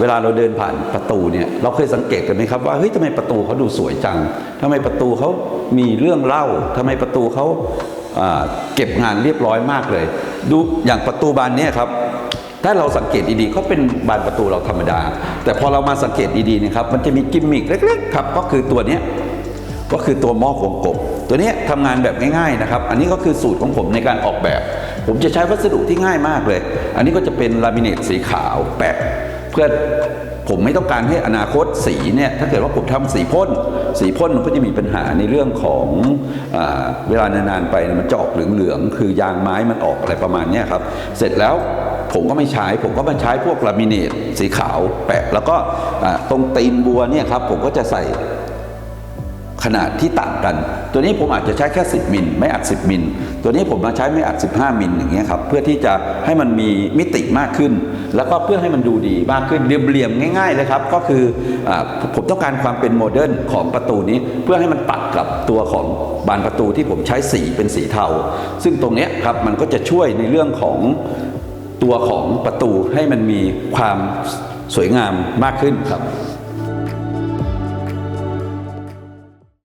เวลาเราเดินผ่านประตูเนี่ยเราเคยสังเกตกันไหมครับว่าเฮ้ยทำไมประตูเขาดูสวยจังทำไมประตูเขามีเรื่องเล่าทำไมประตูเขาเก็บงานเรียบร้อยมากเลย ดูอย่างประตูบานนี้ครับถ้าเราสังเกตดีๆเขาเป็นบานประตูเราธรรมดา แต่พอเรามาสังเกตดีๆนะครับมันจะมีกิมมิคเล็กๆครับก็คือตัวนี้ก็คือตัวหม้อวงกบ ตัวนี้ทำงานแบบง่ายๆนะครับ อันนี้ก็คือสูตรของผมในการออกแบบ ผมจะใช้วัสดุที่ง่ายมากเลย อันนี้ก็จะเป็นลามิเนตสีขาวแปะ เพื่อผมไม่ต้องการให้อนาคตสีเนี่ยถ้าเกิดว่าผมทำสีพ่นสีพ่นมันก็จะมีปัญหาในเรื่องของอเวลานานๆไปมันจะออกเหลืองๆคือยางไม้มันออกอะไรประมาณนี้ครับ เสร็จแล้วผมก็ไม่ใช้ ผมก็มาใช้พวกลามิเนตสีขาวแปะ แล้วก็ตรงตีนบัวเนี่ยครับผมก็จะใส่ ขนาดที่ต่างกัน ตัวนี้ผมอาจจะใช้แค่ 10 มิลไม่อัด 10 มิล ตัวนี้ผมมาใช้ไม่อัด 15 มิลอย่างเงี้ยครับเพื่อที่จะให้มันมีมิติมากขึ้น แล้วก็เพื่อให้มันดูดีมากขึ้นเรียบๆง่ายๆเลยครับก็คืออผมต้องการความเป็นโมเดิร์นของประตูนี้เพื่อให้มันตัดกับตัวของบานประตูที่ผมใช้สีเป็นสีเทา ซึ่งตรงเนี้ยครับมันก็จะช่วยในเรื่องของตัวของประตูให้มันมีความสวยงามมากขึ้นครับ